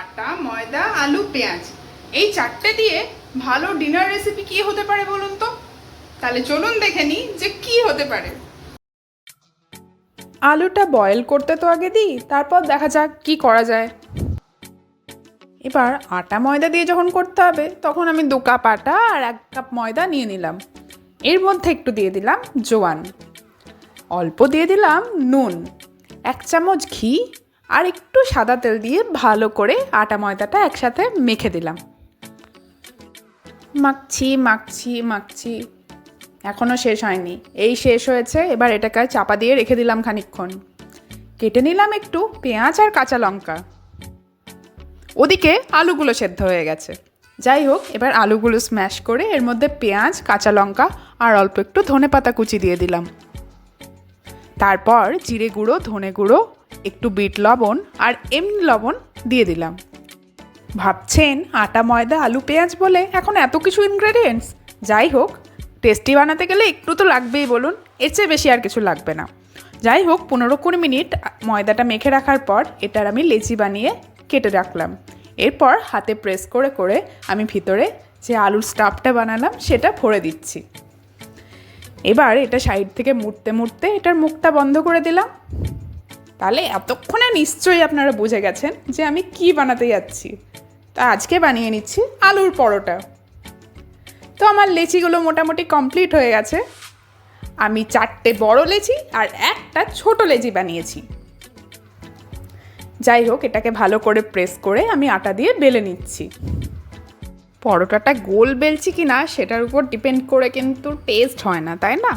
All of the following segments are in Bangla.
আটা, ময়দা, আলু, পেঁয়াজ। এই চারটে দিয়ে ভালো ডিনার রেসিপি কি হতে পারে বলুন তো? তাহলে চলুন দেখে নিই যে কি হতে পারে। আলুটা বয়েল করতে তো আগে দিই, তারপর দেখা যাক কি করা যায়। এবার আটা, ময়দা দিয়ে যখন করতে হবে, তখন আমি দু কাপ আটা আর এক কাপ ময়দা নিয়ে নিলাম। এর মধ্যে একটু দিয়ে দিলাম জোয়ান। অল্প দিয়ে দিলাম নুন। এক চামচ ঘি আর একটু সাদা তেল দিয়ে ভালো করে আটা ময়দাটা একসাথে মেখে দিলাম। মাখছি মাখছি মাখছি। এখনও শেষ হয়নি। এই শেষ হয়েছে, এবার এটাকে চাপা দিয়ে রেখে দিলাম খানিকক্ষণ। কেটে নিলাম একটু পেঁয়াজ আর কাঁচা লঙ্কা। ওদিকে আলুগুলো সেদ্ধ হয়ে গেছে। যাই হোক, এবার আলুগুলো স্ম্যাশ করে এর মধ্যে পেঁয়াজ, কাঁচা লঙ্কা আর অল্প একটু ধনে পাতা কুচি দিয়ে দিলাম। তারপর জিরে গুঁড়ো, ধনে গুঁড়ো একটু বিট লবণ আর এমনি লবণ দিয়ে দিলাম। ভাবছেন আটা, ময়দা, আলু, পেঁয়াজ বলে এখন এত কিছু ইনগ্রেডিয়েন্টস যাই হোক টেস্টি বানাতে গেলে একটু তো লাগবেই বলুন, এর চেয়ে বেশি আর কিছু লাগবে না। যাই হোক, পনেরো কুড়ি মিনিট ময়দাটা মেখে রাখার পর এটার আমি লেচি বানিয়ে কেটে রাখলাম। এরপর হাতে প্রেস করে করে আমি ভিতরে যে আলুর স্টাফটা বানালাম সেটা ভরে দিচ্ছি। এবার এটা সাইড থেকে মুড়তে মুড়তে এটার মুখটা বন্ধ করে দিলাম। তাহলে এতক্ষণে নিশ্চয়ই আপনারা বুঝে গেছেন যে আমি কি বানাতে যাচ্ছি। তা আজকে বানিয়ে নিচ্ছি আলুর পরোটা। তো আমার লেচিগুলো মোটামুটি কমপ্লিট হয়ে গেছে। আমি চারটে বড় লেচি আর একটা ছোট লেচি বানিয়েছি। যাই হোক, এটাকে ভালো করে প্রেস করে আমি আটা দিয়ে বেলে নিচ্ছি। পরোটাটা গোল বেলছি কি না সেটার উপর ডিপেন্ড করে কিন্তু টেস্ট হয় না, তাই না?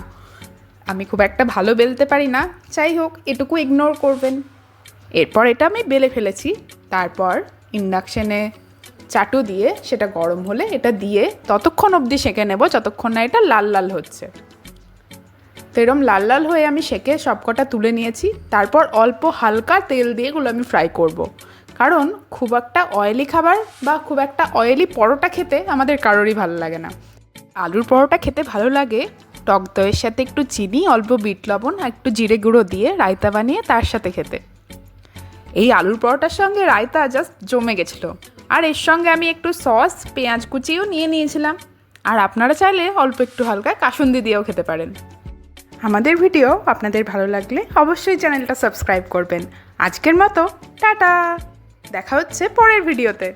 আমি খুব একটা ভালো বেলতে পারি না। যাই হোক, এটুকু ইগনোর করবেন। এরপর এটা আমি বেলে ফেলেছি। তারপর ইন্ডাকশানে চাটু দিয়ে সেটা গরম হলে এটা দিয়ে ততক্ষণ অবধি সেঁকে নেব, যতক্ষণ না এটা লাল লাল হচ্ছে। তো এরম লাল লাল হয়ে আমি সেঁকে সবকটা তুলে নিয়েছি। তারপর অল্প হালকা তেল দিয়ে এগুলো আমি ফ্রাই করব। কারণ খুব একটা অয়েলি খাবার বা খুব একটা অয়েলি পরোটা খেতে আমাদের কারোরই ভালো লাগে না। আলুর পরোটা খেতে ভালো লাগে টক দইয়ের সাথে একটু চিনি, অল্প বিট লবণ, আর একটু জিরে গুঁড়ো দিয়ে রায়তা বানিয়ে তার সাথে খেতে। এই আলুর পরোটার সঙ্গে রায়তা জাস্ট জমে গেছিল। আর এর সঙ্গে আমি একটু সস, পেঁয়াজ কুচিও নিয়ে নিয়েছিলাম। আর আপনারা চাইলে অল্প একটু হালকা কাসুন্দি দিয়েও খেতে পারেন। আমাদের ভিডিও আপনাদের ভালো লাগলে অবশ্যই চ্যানেলটা সাবস্ক্রাইব করবেন। আজকের মতো, টাটা! দেখা হচ্ছে পরের ভিডিওতে।